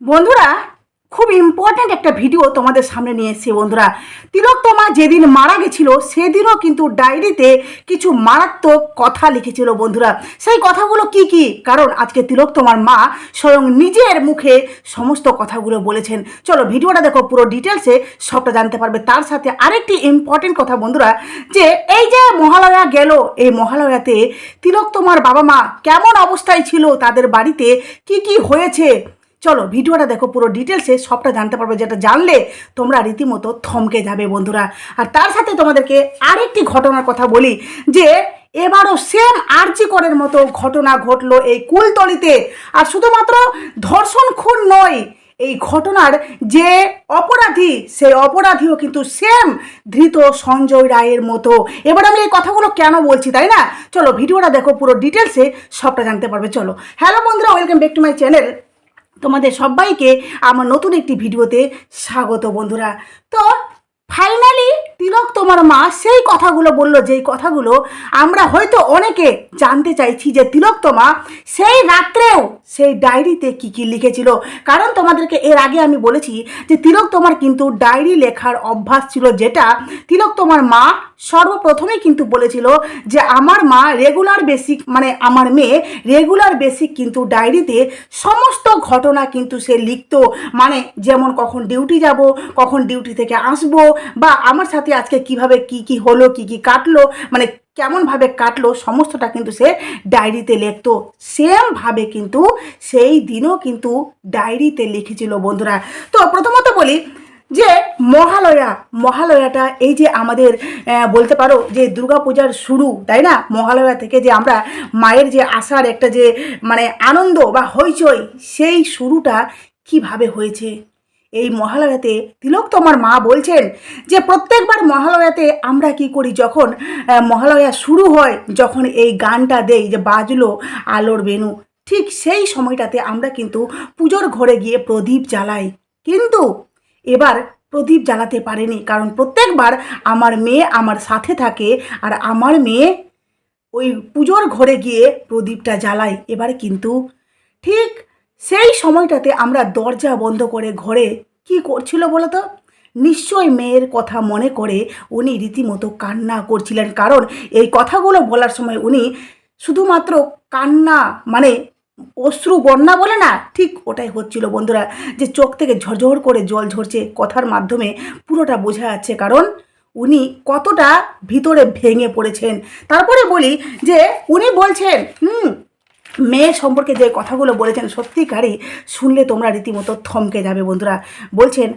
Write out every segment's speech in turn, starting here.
বন্ধুরা, খুব ইম্পর্ট্যান্ট একটা ভিডিও তোমাদের সামনে নিয়ে এসেছি বন্ধুরা। তিলোত্তমা যেদিন মারা গেছিল, সেদিনও কিন্তু ডায়েরিতে কিছু মারাত্মক কথা লিখেছিল বন্ধুরা। সেই কথাগুলো কি কি? কারণ আজকে তিলোত্তমার মা স্বয়ং নিজের মুখে সমস্ত কথাগুলো বলেছেন। চলো ভিডিওটা দেখো পুরো ডিটেলসে সবটা জানতে পারবে। তার সাথে আরেকটি ইম্পর্ট্যান্ট কথা বন্ধুরা, যে এই যে মহালয়া গেল, এই মহালয়াতে তিলোত্তমার বাবা মা কেমন অবস্থায় ছিল, তাদের বাড়িতে কি কি হয়েছে চলো, ভিডিওটা দেখো, পুরো ডিটেলসে সবটা জানতে পারবে, যেটা জানলে তোমরা রীতিমতো থমকে যাবে বন্ধুরা। আর তার সাথে তোমাদেরকে আরেকটি ঘটনার কথা বলি, যে এবারও সেম আর্জি করের মতো ঘটনা ঘটলো এই কুলতলিতে। আর শুধুমাত্র ধর্ষণ খুন নয়, এই ঘটনার যে অপরাধী, সেই অপরাধীও কিন্তু সেম ধৃত সঞ্জয় রায়ের মতো। এবার আমি এই কথাগুলো কেন বলছি, তাই না? চলো, ভিডিওটা দেখো, পুরো ডিটেলসে সবটা জানতে পারবে, চলো। হ্যালো বন্ধুরা welcome back to my channel তোমাদের সবাইকে আমার নতুন একটি ভিডিওতে স্বাগত বন্ধুরা। তো ফাইনালি তিলক তোমার মা সেই কথাগুলো বলল, যেই কথাগুলো আমরা হয়তো অনেকে জানতে চাইছি যে তিলক তোমা সেই রাত্রেও সেই ডায়েরিতে কি কি লিখেছিল। কারণ তোমাদেরকে এর আগে আমি বলেছি যে তিলক তোমার কিন্তু ডায়েরি লেখার অভ্যাস ছিল যেটা তিলক তোমার মা সর্বপ্রথমেই কিন্তু বলেছিল যে আমার মা রেগুলার বেসিক মানে আমার মেয়ে রেগুলার বেসিক কিন্তু ডায়েরিতে সমস্ত ঘটনা কিন্তু সে লিখতো। মানে যেমন কখন ডিউটি যাব, কখন ডিউটি থেকে আসব বা আমার সাথে আজকে কীভাবে কি কি হলো, কি কি কাটলো মানে কেমনভাবে কাটলো, সমস্তটা কিন্তু সে ডায়েরিতে লিখতো। সেমভাবে কিন্তু সেই দিনও কিন্তু ডায়েরিতে লিখেছিল বন্ধুরা। তো প্রথমত বলি যে মহালয়া, মহালয়াটা এই যে আমাদের বলতে পারো যে দুর্গাপূজার শুরু, তাই না? মহালয়া থেকে যে আমরা মায়ের যে আসার একটা যে মানে আনন্দ বা হইচই, সেই শুরুটা কীভাবে হয়েছে? এই মহালয়াতে তিলক তোমার মা বলছেন যে প্রত্যেকবার মহালয়াতে আমরা কি করি যখন মহালয়া শুরু হয়, যখন এই গানটা দেই যে বাজলো আলোর বেনু ঠিক সেই সময়টাতে আমরা কিন্তু পুজোর ঘরে গিয়ে প্রদীপ জ্বালাই। কিন্তু এবার প্রদীপ জ্বালাতে পারেনি, কারণ প্রত্যেকবার আমার মেয়ে আমার সাথে থাকে আর আমার মেয়ে ওই পুজোর ঘরে গিয়ে প্রদীপটা জ্বালাই এবার কিন্তু ঠিক সেই সময়টাতে আমরা দরজা বন্ধ করে ঘরে কি করছিল বলো তো নিশ্চয় মেয়ের কথা মনে করে উনি রীতিমতো কান্না করছিলেন। কারণ এই কথাগুলো বলার সময় উনি শুধুমাত্র কান্না মানে অশ্রু বন্যা বলে না, ঠিক ওটাই হচ্ছিল বন্ধুরা। যে চোখ থেকে ঝরঝর করে জল ঝরছে কথার মাধ্যমে পুরোটা বোঝা যাচ্ছে। কারণ উনি কতটা ভিতরে ভেঙে পড়েছেন। তারপরে বলি যে, উনি বলছেন, হুম মেয়ে সম্পর্কে যে কথাগুলো বলেছেন, সত্যিকারই শুনলে তোমরা রীতিমতো থমকে যাবে বন্ধুরা। বলছেন,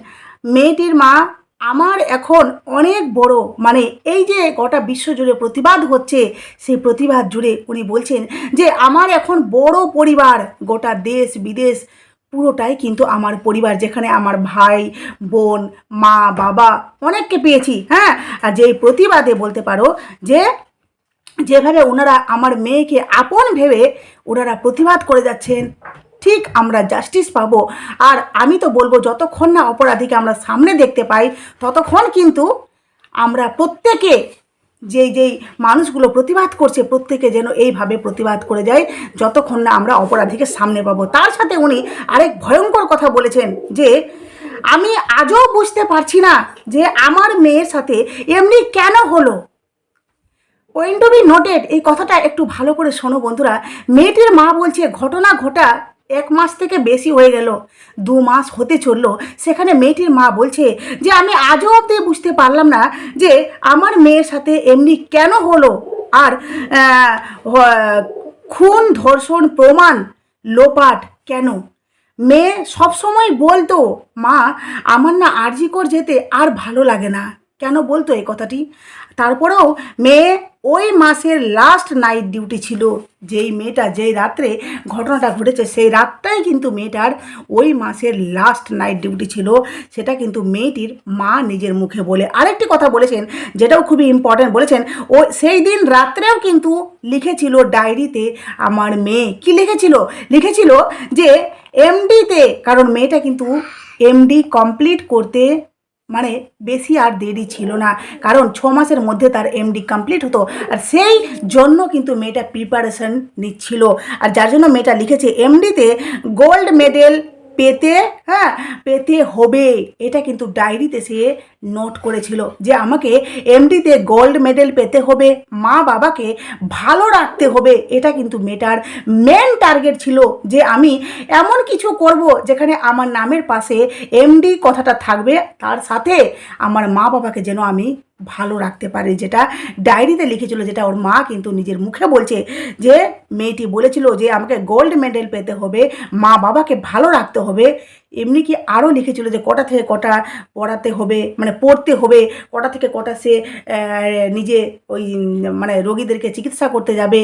মেয়েটির মা আমার এখন অনেক বড়। মানে এই যে গোটা বিশ্ব জুড়ে প্রতিবাদ হচ্ছে, সেই প্রতিবাদ জুড়ে উনি বলছেন যে, আমার এখন বড় পরিবার, গোটা দেশ, বিদেশ, পুরোটাই কিন্তু আমার পরিবার, যেখানে আমার ভাই, বোন, মা, বাবা অনেককে পেয়েছি। হ্যাঁ আর যেই প্রতিবাদে বলতে পারো যে যেভাবে ওনারা আমার মেয়েকে আপন ভেবে ওনারা প্রতিবাদ করে যাচ্ছেন, ঠিক আমরা জাস্টিস পাবো। আর আমি তো বলব, যতক্ষণ না অপরাধীকে আমরা সামনে দেখতে পাই, ততক্ষণ কিন্তু আমরা প্রত্যেকে যেই যেই মানুষগুলো প্রতিবাদ করছে, প্রত্যেকে যেন এইভাবে প্রতিবাদ করে যায়, যতক্ষণ না আমরা অপরাধীকে সামনে পাবো। তার সাথে উনি আরেক ভয়ঙ্কর কথা বলেছেন যে, আমি আজও বুঝতে পারছি না যে আমার মেয়ের সাথে এমনি কেন হলো। পয়েন্ট টু বি নোটেড এই কথাটা একটু ভালো করে শোনো বন্ধুরা। মেয়েটির মা বলছে, ঘটনা ঘটা এক মাস থেকে বেশি হয়ে গেল, দু মাস হতে চলল। সেখানে মেয়েটির মা বলছে যে, আমি আজও অব্দি বুঝতে পারলাম না যে, আমার মেয়ের সাথে এমনি কেন হলো? আর খুন, ধর্ষণ, প্রমাণ, লোপাট কেন? মেয়ে সবসময় বলতো, মা, আমার না আরজিকর যেতে আর ভালো লাগে না। কেন বলতো এই কথাটি? তারপরেও মেয়ে ওই মাসের লাস্ট নাইট ডিউটি ছিল। যেই মেয়েটা যেই রাত্রে ঘটনাটা ঘটেছে, সেই রাতটাই কিন্তু মেয়েটার ওই মাসের লাস্ট নাইট ডিউটি ছিল। সেটা কিন্তু মেয়েটির মা নিজের মুখে বলে। আরেকটি কথা বলেছেন, যেটাও খুবই ইম্পর্ট্যান্ট বলেছেন, ও সেই দিন রাত্রেও কিন্তু লিখেছিল ডায়েরিতে আমার মেয়ে। কি লিখেছিল? লিখেছিল যে এমডিতে কারণ মেয়েটা কিন্তু এমডি কমপ্লিট করতে মানে বেশি আর দেরি ছিল না। কারণ ছ মাসের মধ্যে তার এমডি কমপ্লিট হতো আর সেই জন্য কিন্তু মেয়েটা প্রিপারেশন নিচ্ছিল। আর যার জন্য মেয়েটা লিখেছে এমডিতে গোল্ড মেডেল পেতে হ্যাঁ পেতে হবে। এটা কিন্তু ডায়েরিতে সে নোট করেছিল যে আমাকে এমডিতে গোল্ড মেডেল পেতে হবে, মা বাবাকে ভালো রাখতে হবে। এটা কিন্তু মেটার মেন টার্গেট ছিল যে আমি এমন কিছু করব যেখানে আমার নামের পাশে এমডি কথাটা থাকবে, তার সাথে আমার মা বাবাকে যেন আমি ভালো রাখতে পারে। যেটা ডায়েরিতে লিখেছিল, যেটা ওর মা কিন্তু নিজের মুখে বলছে যে, মেয়েটি বলেছিল যে, আমাকে গোল্ড মেডেল পেতে হবে, মা বাবাকে ভালো রাখতে হবে। এমনি কি আরও লিখেছিল যে, কটা থেকে কটা পড়াতে হবে মানে পড়তে হবে, কটা থেকে কটা সে নিজে ওই মানে রোগীদেরকে চিকিৎসা করতে যাবে?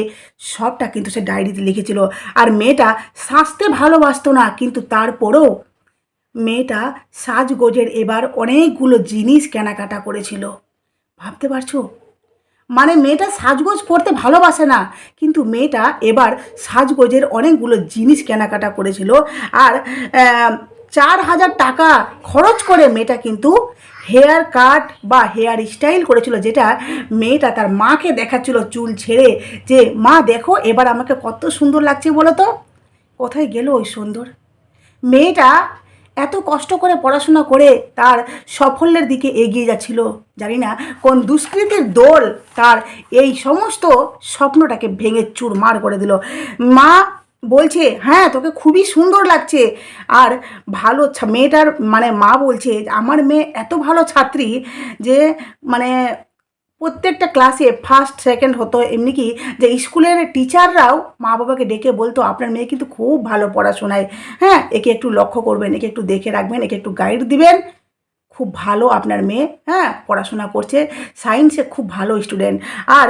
সবটা কিন্তু সে ডায়েরিতে লিখেছিল। আর মেয়েটা সাজতে ভালোবাসতো না, কিন্তু তারপরেও মেয়েটা সাজগোজের এবার অনেকগুলো জিনিস কেনাকাটা করেছিল। ভাবতে পারছ? মানে মেয়েটা সাজগোজ করতে ভালোবাসে না, কিন্তু মেয়েটা এবার সাজগোজের অনেকগুলো জিনিস কেনাকাটা করেছিল আর চার হাজার টাকা খরচ করে মেয়েটা কিন্তু হেয়ার কাট বা হেয়ার স্টাইল করেছিল, যেটা মেয়েটা তার মাকে দেখাচ্ছিল চুল ছেড়ে যে, মা, দেখো, এবার আমাকে কত সুন্দর লাগছে বলো তো? কোথায় গেল ওই সুন্দর? মেয়েটা এত কষ্ট করে পড়াশোনা করে তার সাফল্যের দিকে এগিয়ে যাচ্ছিল। জানি না কোন দুষ্কৃতির দল তার এই সমস্ত স্বপ্নটাকে ভেঙে চুরমার করে দিল। মা বলছে হ্যাঁ তোকে খুবই সুন্দর লাগছে। আর ভালো মেয়েটার মানে মা বলছে, আমার মেয়ে এত ভালো ছাত্রী যে মানে প্রত্যেকটা ক্লাসে ফার্স্ট সেকেন্ড হতো। এমনি কি যে স্কুলের টিচাররাও মা বাবাকে ডেকে বলতো, আপনার মেয়ে কিন্তু খুব ভালো পড়াশোনায়। হ্যাঁ একে একটু লক্ষ্য করবেন, একে একটু দেখে রাখবেন, একে একটু গাইড দিবেন। খুব ভালো আপনার মেয়ে হ্যাঁ পড়াশোনা করছে। সায়েন্সে খুব ভালো স্টুডেন্ট আর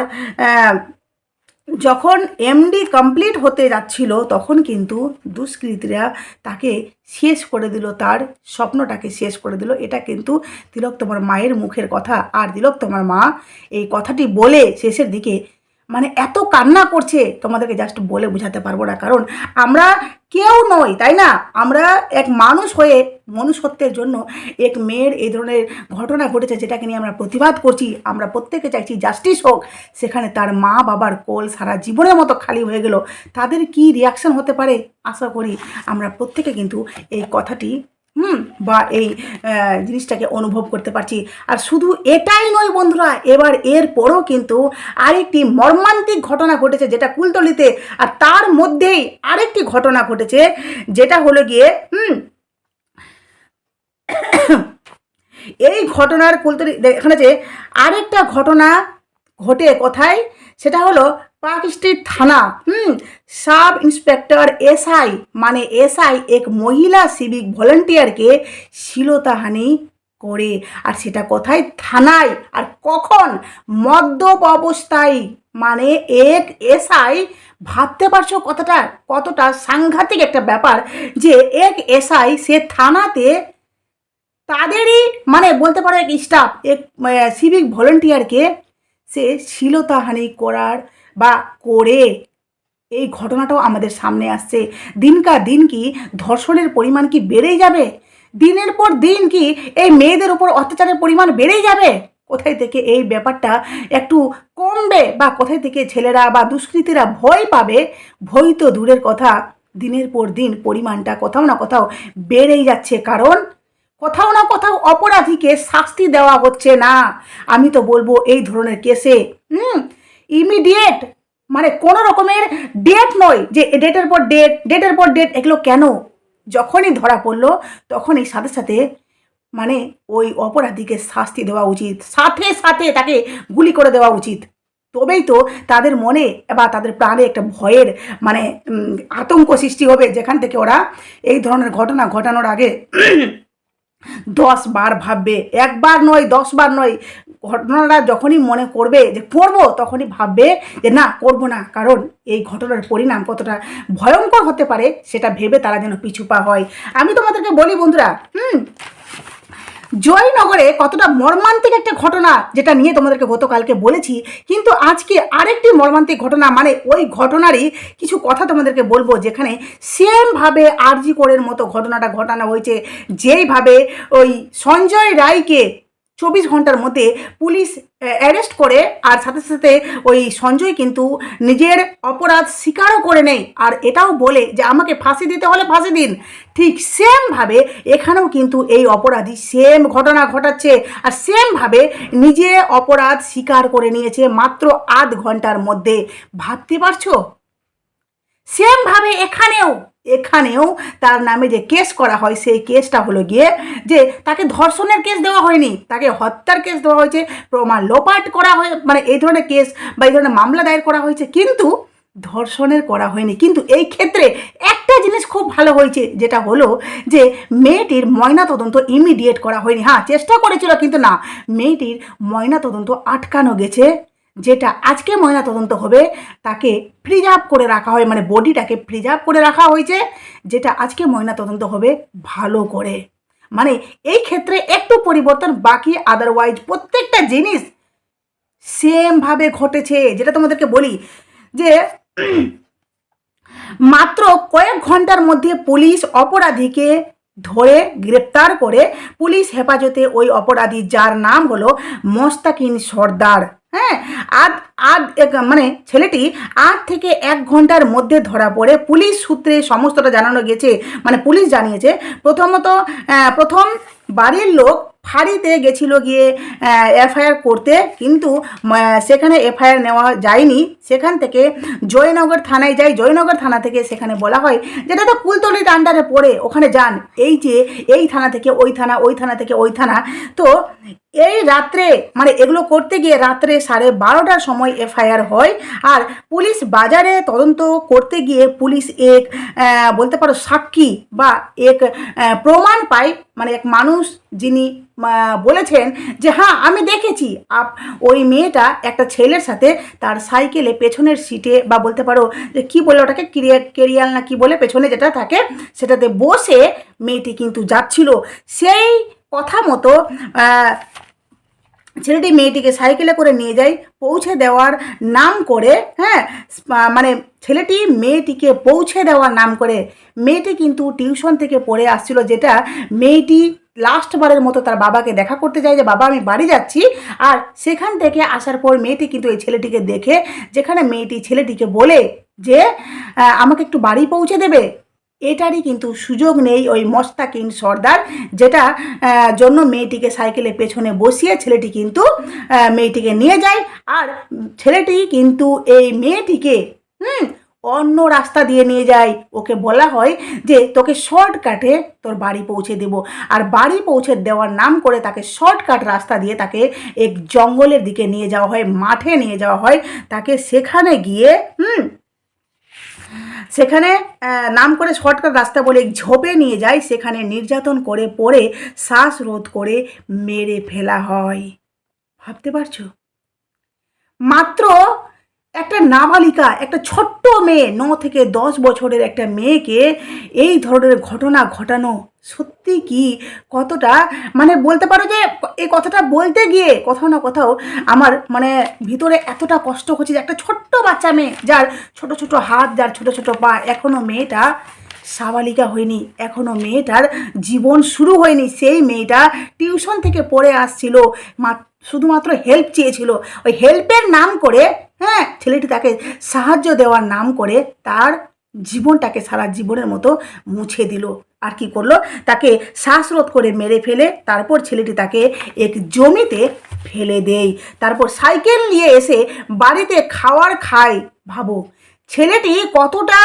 যখন এমডি কমপ্লিট হতে যাচ্ছিল, তখন কিন্তু দুষ্কৃতীরা তাকে শেষ করে দিল, তার স্বপ্নটাকে শেষ করে দিল। এটা কিন্তু তিলক তোমার মায়ের মুখের কথা। আর তিলক তোমার মা এই কথাটি বলে শেষের দিকে মানে এত কান্না করছে, তোমাদেরকে জাস্ট বলে বোঝাতে পারব না। কারণ আমরা কেউ নই তাই না? আমরা এক মানুষ হয়ে মনুষ্যত্বের জন্য এক মেয়ের এই ধরনের ঘটনা ঘটেছে যেটাকে নিয়ে আমরা প্রতিবাদ করছি। আমরা প্রত্যেকে চাইছি জাস্টিস হোক। সেখানে তার মা বাবার কোল সারা জীবনের মতো খালি হয়ে গেল। তাদের কি রিয়াকশন হতে পারে? আশা করি আমরা প্রত্যেকে কিন্তু এই কথাটি হুম, বা এই জিনিসটাকে অনুভব করতে পারছি। আর শুধু এটাই নয় বন্ধুরা, এবার এর পরও কিন্তু আরেকটি মর্মান্তিক ঘটনা ঘটেছে যেটা কুলতলিতে, আর তার মধ্যেই আরেকটি ঘটনা ঘটেছে, যেটা হলো গিয়ে, হুম, এই ঘটনার কুলতলি এখানে যে আরেকটা ঘটনা ঘটে কোথায়? সেটা হলো পার্ক স্ট্রিট থানা। হুম, সাব ইন্সপেক্টর এসআই মানে এসআই এক মহিলা সিভিক ভলেন্টিয়ারকে শ্লীলতাহানি করে। আর সেটা কোথায়? থানায়। আর কখন? মদ্যপ অবস্থায়। মানে এক এসআই, ভাবতে পারছ কতটা? কতটা সাংঘাতিক একটা ব্যাপার যে এক এসআই সে থানাতে তাদেরই মানে বলতে পারো এক স্টাফ এক সিভিক ভলেন্টিয়ারকে সে শ্লীলতাহানি করার বা করে। এই ঘটনাটাও আমাদের সামনে আসছে। দিনকার দিন কি ধর্ষণের পরিমাণ কি বেড়েই যাবে? দিনের পর দিন কি এই মেয়েদের উপর অত্যাচারের পরিমাণ বেড়েই যাবে? কোথায় থেকে এই ব্যাপারটা একটু কমবে বা কোথায় থেকে ছেলেরা বা দুষ্কৃতীরা ভয় পাবে? ভয় তো দূরের কথা। দিনের পর দিন পরিমাণটা কোথাও না কোথাও বেড়েই যাচ্ছে। কারণ কোথাও না কোথাও অপরাধীকে শাস্তি দেওয়া হচ্ছে না। আমি তো বলব এই ধরনের কেসে, হুম ইমিডিয়েট মানে কোনো রকমের ডেট নয় যে ডেটের পর ডেট ডেটের পর ডেট এগুলো কেন? যখনই ধরা পড়ল, তখনই সাথে সাথে মানে ওই অপরাধীকে শাস্তি দেওয়া উচিত। সাথে সাথে তাকে গুলি করে দেওয়া উচিত। তবেই তো তাদের মনে বা তাদের প্রাণে একটা ভয়ের মানে আতঙ্ক সৃষ্টি হবে যেখান থেকে ওরা এই ধরনের ঘটনা ঘটানোর আগে দশ বার ভাববে, একবার নয়, দশ বার নয়। ঘটনাটা যখনই মনে করবে যে করব, তখনই ভাববে যে না, করব না। কারণ এই ঘটনার পরিণাম কতটা ভয়ঙ্কর হতে পারে, সেটা ভেবে তারা যেন পিছু পা হয়। আমি তোমাদেরকে বলি বন্ধুরা, হুম জয়নগরে কতটা মর্মান্তিক একটা ঘটনা যেটা নিয়ে তোমাদেরকে গতকালকে বলেছি, কিন্তু আজকে আরেকটি মর্মান্তিক ঘটনা মানে ওই ঘটনারই কিছু কথা তোমাদেরকে বলব, যেখানে সেমভাবে আরজি কোরের মতো ঘটনাটা ঘটানো হয়েছে, যেইভাবে ওই সঞ্জয় রায়কে চব্বিশ ঘণ্টার মধ্যে পুলিশ অ্যারেস্ট করে আর সাথে সাথে ওই সঞ্জয় কিন্তু নিজের অপরাধ স্বীকারও করে নেয়। আর এটাও বলে যে, আমাকে ফাঁসি দিতে হলে ফাঁসি দিন। ঠিক সেমভাবে এখানেও কিন্তু এই অপরাধী সেম ঘটনা ঘটাচ্ছে আর সেমভাবে নিজে অপরাধ স্বীকার করে নিয়েছে মাত্র আধ ঘণ্টার মধ্যে। ভাবতে পারছ? সেমভাবে এখানেও এখানেও তার নামে যে কেস করা হয়, সেই কেসটা হলো গিয়ে যে তাকে ধর্ষণের কেস দেওয়া হয়নি, তাকে হত্যার কেস দেওয়া হয়েছে, প্রমাণ লোপাট করা হয় মানে এই ধরনের কেস বা এই ধরনের মামলা দায়ের করা হয়েছে, কিন্তু ধর্ষণের করা হয়নি। কিন্তু এই ক্ষেত্রে একটা জিনিস খুব ভালো হয়েছে, যেটা হলো যে মেয়েটির ময়না তদন্ত ইমিডিয়েট করা হয়নি। হ্যাঁ চেষ্টা করেছিল, কিন্তু না। মেয়েটির ময়না তদন্ত আটকানো গেছে। যেটা আজকে ময়না তদন্ত হবে, তাকে প্রিজার্ভ করে রাখা হয় মানে বডিটাকে প্রিজার্ভ করে রাখা হয়েছে, যেটা আজকে ময়না তদন্ত হবে ভালো করে। মানে এই ক্ষেত্রে একটু পরিবর্তন, বাকি আদারওয়াইজ প্রত্যেকটা জিনিস সেমভাবে ঘটেছে। যেটা তোমাদেরকে বলি যে, মাত্র কয়েক ঘণ্টার মধ্যে পুলিশ অপরাধীকে ধরে গ্রেপ্তার করে পুলিশ হেফাজতে ওই অপরাধী, যার নাম হলো মোস্তাকিন সর্দার। হ্যাঁ আধ আধ মানে ছেলেটি আধ থেকে এক ঘণ্টার মধ্যে ধরা পড়ে। পুলিশ সূত্রে সমস্তটা জানানো গেছে মানে পুলিশ জানিয়েছে, প্রথমত প্রথম বাড়ির লোক ফাঁড়িতে গেছিল গিয়ে এফআইআর করতে, কিন্তু সেখানে এফআইআর নেওয়া যায়নি। সেখান থেকে জয়নগর থানায় যাই জয়নগর থানা থেকে সেখানে বলা হয় যেটা তো কুলতলির আন্ডারে পড়ে, ওখানে যান। এই যে, এই থানা থেকে ওই থানা ওই থানা থেকে ওই থানা। তো, এই রাত্রে মানে এগুলো করতে গিয়ে রাত্রে সাড়ে বারোটার সময় এফআইআর হয়। আর পুলিশ বাজারে তদন্ত করতে গিয়ে পুলিশ এক বলতে পারো সাক্ষী বা এক প্রমাণ পায় মানে এক মানুষ যিনি বলেছেন যে হ্যাঁ আমি দেখেছি। আপ, ওই মেয়েটা একটা ছেলের সাথে তার সাইকেলে পেছনের সিটে বা বলতে পারো যে, কী বলে ওটাকে, কেরিয়া, কেরিয়াল না কি বলে, পেছনে যেটা থাকে, সেটাতে বসে মেয়েটি কিন্তু যাচ্ছিল। সেই কথা মতো ছেলেটি মেয়েটিকে সাইকেলে করে নিয়ে যায়, পৌঁছে দেওয়ার নাম করে হ্যাঁ মানে ছেলেটি মেয়েটিকে পৌঁছে দেওয়ার নাম করে। মেয়েটি কিন্তু টিউশন থেকে পড়ে আসছিল, যেটা মেয়েটি লাস্টবারের মতো তার বাবাকে দেখা করতে যায় যে, বাবা, আমি বাড়ি যাচ্ছি। আর সেখান থেকে আসার পর মেয়েটি কিন্তু এই ছেলেটিকে দেখে, যেখানে মেয়েটি ছেলেটিকে বলে যে আমাকে একটু বাড়ি পৌঁছে দেবে? এটারই কিন্তু সুযোগ নেই ওই মস্তাকিন সর্দার, যেটা জন্য মেয়েটিকে সাইকেলে পেছনে বসিয়ে ছেলেটি কিন্তু মেয়েটিকে নিয়ে যায়। আর ছেলেটি কিন্তু এই মেয়েটিকে, হুম, অন্য রাস্তা দিয়ে নিয়ে যায়। ওকে বলা হয় যে, তোকে শর্টকাটে তোর বাড়ি পৌঁছে দেব। আর বাড়ি পৌঁছে দেওয়ার নাম করে তাকে শর্টকাট রাস্তা দিয়ে তাকে এক জঙ্গলের দিকে নিয়ে যাওয়া হয়, মাঠে নিয়ে যাওয়া হয়। তাকে সেখানে গিয়ে, হুম সেখানে নাম করে শর্টকাট রাস্তা বলে ঝোপে নিয়ে যায়। সেখানে নির্যাতন করে পড়ে শ্বাসরোধ করে মেরে ফেলা হয়। ভাবতে পারছ? মাত্র একটা নাবালিকা, একটা ছোট্ট মেয়ে, ন থেকে দশ বছরের একটা মেয়েকে এই ধরনের ঘটনা ঘটানো। সত্যি কি কতটা মানে বলতে পারো যে এই কথাটা বলতে গিয়ে কোথাও না কোথাও আমার মানে ভিতরে এতটা কষ্ট হচ্ছে যে একটা ছোট্ট বাচ্চা মেয়ে, যার ছোট ছোট হাত, যার ছোট ছোট পা এখনও মেয়েটা সাবালিকা হয়নি এখনও মেয়েটার জীবন শুরু হয়নি। সেই মেয়েটা টিউশন থেকে পড়ে আসছিল, মা- শুধুমাত্র হেল্প চেয়েছিল। ওই হেল্পের নাম করে হ্যাঁ ছেলেটি তাকে সাহায্য দেওয়ার নাম করে তার জীবনটাকে সারা জীবনের মতো মুছে দিল। আর কি করল? তাকে শ্বাসরোধ করে মেরে ফেলে, তারপর ছেলেটি তাকে এক জমিতে ফেলে দেয়। তারপর সাইকেল নিয়ে এসে বাড়িতে খাওয়ার খায়, ভাবো। ছেলেটি কতটা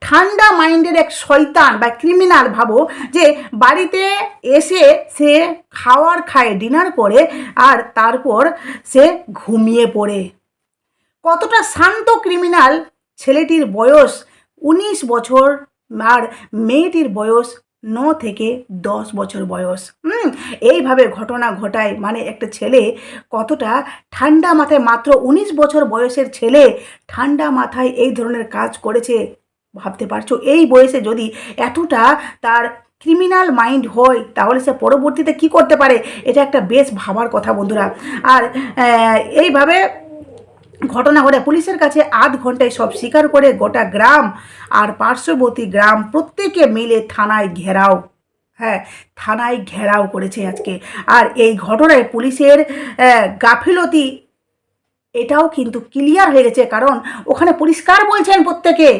ঠান্ডা মাইন্ডের এক শয়তান বা ক্রিমিনাল, ভাবো, যে বাড়িতে এসে সে খাওয়ার খায়, ডিনার করে, আর তারপর সে ঘুমিয়ে পড়ে। কতটা শান্ত ক্রিমিনাল ছেলেটির বয়স উনিশ বছর আর মেয়েটির বয়স ন থেকে দশ বছর বয়স। হুম, এইভাবে ঘটনা ঘটায়। মানে একটা ছেলে কতটা ঠান্ডা মাথায়, মাত্র উনিশ বছর বয়সের ছেলে ঠান্ডা মাথায় এই ধরনের কাজ করেছে ভাবতে পারছ? এই বয়সে যদি এতটা তার ক্রিমিনাল মাইন্ড হয়, তাহলে সে পরবর্তীতে কি করতে পারে? এটা একটা বেশ ভাবার কথা বন্ধুরা। আর এইভাবে ঘটনা ঘটে। পুলিশের কাছে আধ ঘন্টায় সব স্বীকার করে গোটা গ্রাম আর পার্শ্ববর্তী গ্রাম প্রত্যেকে মিলে থানায় ঘেরাও। হ্যাঁ থানায় ঘেরাও করেছে আজকে। আর এই ঘটনায় পুলিশের গাফিলতি এটাও কিন্তু ক্লিয়ার হয়ে গেছে। কারণ ওখানে পরিষ্কার বলছেন প্রত্যেকে।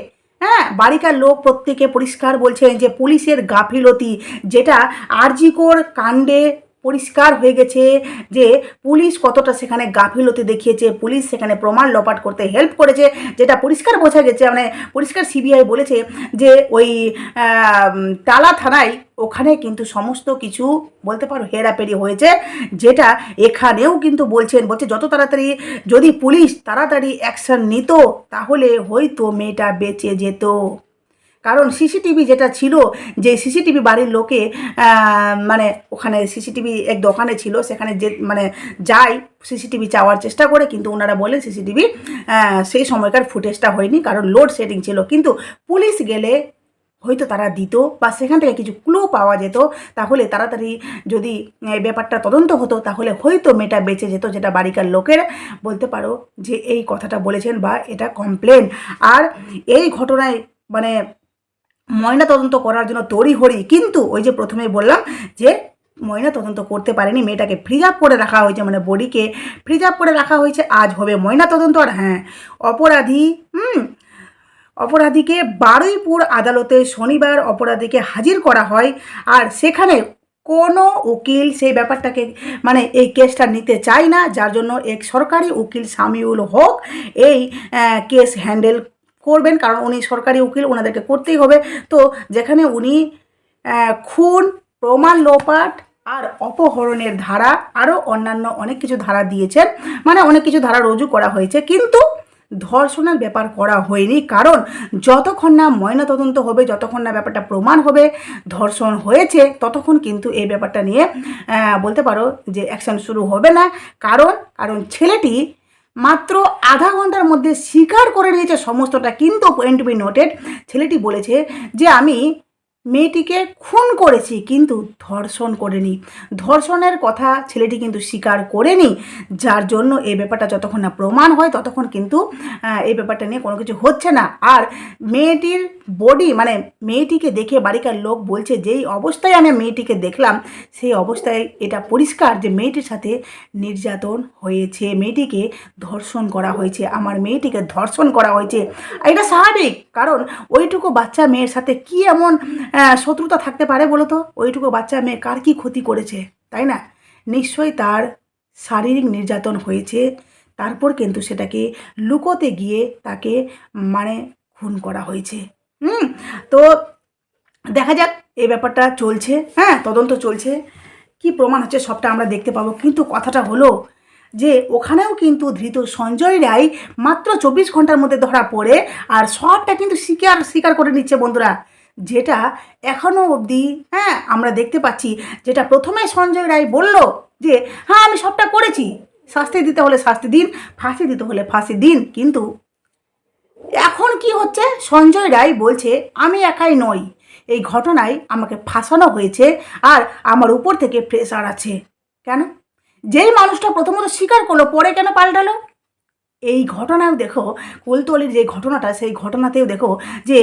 হ্যাঁ বাড়িকার লোক প্রত্যেকে পরিষ্কার বলছেন যে পুলিশের গাফিলতি যেটা আরজিকর কাণ্ডে পরিষ্কার হয়ে গেছে যে পুলিশ কতটা সেখানে গাফিলতি দেখিয়েছে, পুলিশ সেখানে প্রমাণ লোপাট করতে হেল্প করেছে, যেটা পরিষ্কার বোঝা গেছে মানে পরিষ্কার সিবিআই বলেছে যে ওই টালা থানায় ওখানে কিন্তু সমস্ত কিছু বলতে পারো হেরাপেরি হয়েছে, যেটা এখানেও কিন্তু বলছেন, বলছে যত তাড়াতাড়ি যদি পুলিশ তাড়াতাড়ি অ্যাকশন নিত, তাহলে হয়তো মেয়েটা বেঁচে যেত। কারণ সিসিটিভি যেটা ছিল যে সিসিটিভি বাড়ির লোকে মানে ওখানে সিসিটিভি এক দোকানে ছিল, সেখানে যে মানে যাই সিসিটিভি চাওয়ার চেষ্টা করে, কিন্তু ওনারা বলেন সিসিটিভি সেই সময়কার ফুটেজটা হয়নি, কারণ লোড শেডিং ছিল। কিন্তু পুলিশ গেলে হয়তো তারা দিত বা সেখান থেকে কিছু ক্লু পাওয়া যেত, তাহলে তাড়াতাড়ি যদি ব্যাপারটা তদন্ত হতো, তাহলে হয়তো মেয়েটা বেঁচে যেত, যেটা বাড়িকার লোকের বলতে পারো যে এই কথাটা বলেছেন বা এটা কমপ্লেন আর এই ঘটনায় মানে ময়না তদন্ত করার জন্য তড়িহড়ি কিন্তু ওই যে প্রথমে বললাম যে ময়না তদন্ত করতে পারেনি, মেয়েটাকে ফ্রিজ আপ করে রাখা হয়েছে মানে বডিকে ফ্রিজ আপ করে রাখা হয়েছে, আজ হবে ময়না তদন্ত। আর হ্যাঁ অপরাধী, হুম, অপরাধীকে বারুইপুর আদালতে শনিবার অপরাধীকে হাজির করা হয়। আর সেখানে কোনো উকিল সেই ব্যাপারটাকে মানে এই কেসটা নিতে চায় না, যার জন্য এক সরকারি উকিল সামিউল হক এই কেস হ্যান্ডেল করবেন, কারণ উনি সরকারি উকিল ওনাদেরকে করতেই হবে। তো যেখানে উনি খুন, প্রমাণ লোপাট আর অপহরণের ধারা আরও অন্যান্য অনেক কিছু ধারা দিয়েছেন। মানে অনেক কিছু ধারা রুজু করা হয়েছে, কিন্তু ধর্ষণের ব্যাপার করা হয়নি, কারণ যতক্ষণ না ময়নাতদন্ত হবে, যতক্ষণ না ব্যাপারটা প্রমাণ হবে, ধর্ষণ হয়েছে, ততক্ষণ কিন্তু এই ব্যাপারটা নিয়ে বলতে পারো যে অ্যাকশন শুরু হবে না। কারণ কারণ ছেলেটি মাত্র আধা ঘণ্টার মধ্যে স্বীকার করে নিয়েছে সমস্তটা। কিন্তু পয়েন্ট বি নোটেড ছেলেটি বলেছে যে আমি মেয়েটিকে খুন করেছি কিন্তু ধর্ষণ করেনি। ধর্ষণের কথা ছেলেটি কিন্তু স্বীকার করেনি, যার জন্য এই ব্যাপারটা যতক্ষণ না প্রমাণ হয় ততক্ষণ কিন্তু এই ব্যাপারটা নিয়ে কোনো কিছু হচ্ছে না। আর মেয়েটির বডি মানে মেয়েটিকে দেখে বাড়িকার লোক বলছে, যেই অবস্থায় আমি মেয়েটিকে দেখলাম, সেই অবস্থায় এটা পরিষ্কার যে মেয়েটির সাথে নির্যাতন হয়েছে। মেয়েটিকে ধর্ষণ করা হয়েছে, আমার মেয়েটিকে ধর্ষণ করা হয়েছে। এটা স্বাভাবিক, কারণ ওইটুকু বাচ্চা মেয়ের সাথে কি এমন শত্রুতা থাকতে পারে বলো তো ওইটুকু বাচ্চা মেয়ে কার কি ক্ষতি করেছে, তাই না? নিশ্চয়ই তার শারীরিক নির্যাতন হয়েছে। তারপর কিন্তু সেটাকে লুকোতে গিয়ে তাকে মানে খুন করা হয়েছে। হুম? তো দেখা যাক এই ব্যাপারটা চলছে। হ্যাঁ তদন্ত চলছে। কি প্রমাণ হচ্ছে সবটা আমরা দেখতে পাবো। কিন্তু কথাটা হলো যে, ওখানেও কিন্তু ধৃত সঞ্জয় রায় মাত্র চব্বিশ ঘণ্টার মধ্যে ধরা পড়ে। আর সবটা কিন্তু স্বীকার স্বীকার করে নিচ্ছে বন্ধুরা। যেটা এখনও অবধি হ্যাঁ আমরা দেখতে পাচ্ছি, যেটা প্রথমে সঞ্জয় রায় বলল যে হ্যাঁ আমি সবটা করেছি। শাস্তি দিতে হলে শাস্তি দিন, ফাঁসি দিতে হলে ফাঁসি দিন। কিন্তু এখন কি হচ্ছে? সঞ্জয় রায় বলছে, আমি একাই নই। এই ঘটনায় আমাকে ফাঁসানো হয়েছে আর আমার উপর থেকে প্রেশার আছে। কেন? যেই মানুষটা প্রথমত স্বীকার করল, পরে কেন পাল্টালো? এই ঘটনাও দেখো, কুলতলির যে ঘটনাটা, সেই ঘটনাতেও দেখো যে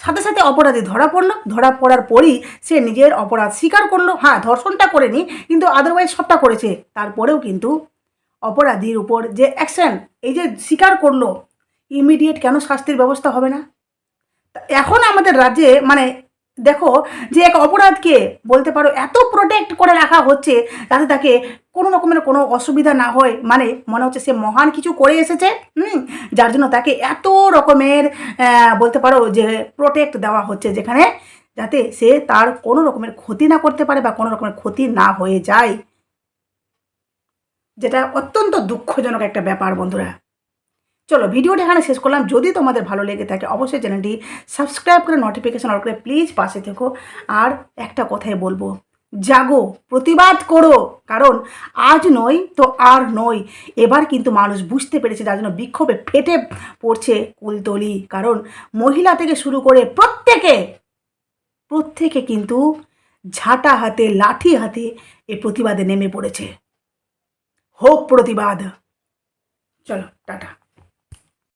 সাথে সাথে অপরাধী ধরা পড়ল। ধরা পড়ার পরই সে নিজের অপরাধ স্বীকার করল। হ্যাঁ ধর্ষণটা করেনি, কিন্তু আদারওয়াইজ সবটা করেছে। তারপরেও কিন্তু অপরাধীর উপর যে অ্যাকশন এই যে স্বীকার করল ইমিডিয়েট কেন শাস্তির ব্যবস্থা হবে না? এখন আমাদের রাজ্যে মানে দেখো, যে এক অপরাধকে বলতে পারো এত প্রোটেক্ট করে রাখা হচ্ছে যাতে তাকে কোনো রকমের কোনো অসুবিধা না হয়। মানে মনে হচ্ছে সে মহান কিছু করে এসেছে, হুম? যার জন্য তাকে এত রকমের বলতে পারো যে প্রোটেক্ট দেওয়া হচ্ছে যেখানে যাতে সে তার কোনো রকমের ক্ষতি না করতে পারে বা কোনো রকমের ক্ষতি না হয়ে যায়। যেটা অত্যন্ত দুঃখজনক একটা ব্যাপার বন্ধুরা। চলো, ভিডিওটা এখানে শেষ করলাম। যদি তোমাদের ভালো লেগে থাকে, অবশ্যই চ্যানেলটি সাবস্ক্রাইব করে নোটিফিকেশন অন করে প্লিজ পাশে থেকো। আর একটা কথাই বলব, জাগো, প্রতিবাদ করো। কারণ আজ নয় তো আর নয়। এবার কিন্তু মানুষ বুঝতে পেরেছে যার জন্য বিক্ষোভে ফেটে পড়ছে কুলতলি। কারণ মহিলা থেকে শুরু করে প্রত্যেকে প্রত্যেকে কিন্তু ঝাঁটা হাতে, লাঠি হাতে এ প্রতিবাদে নেমে পড়েছে। হোক প্রতিবাদ। চলো, টাটা।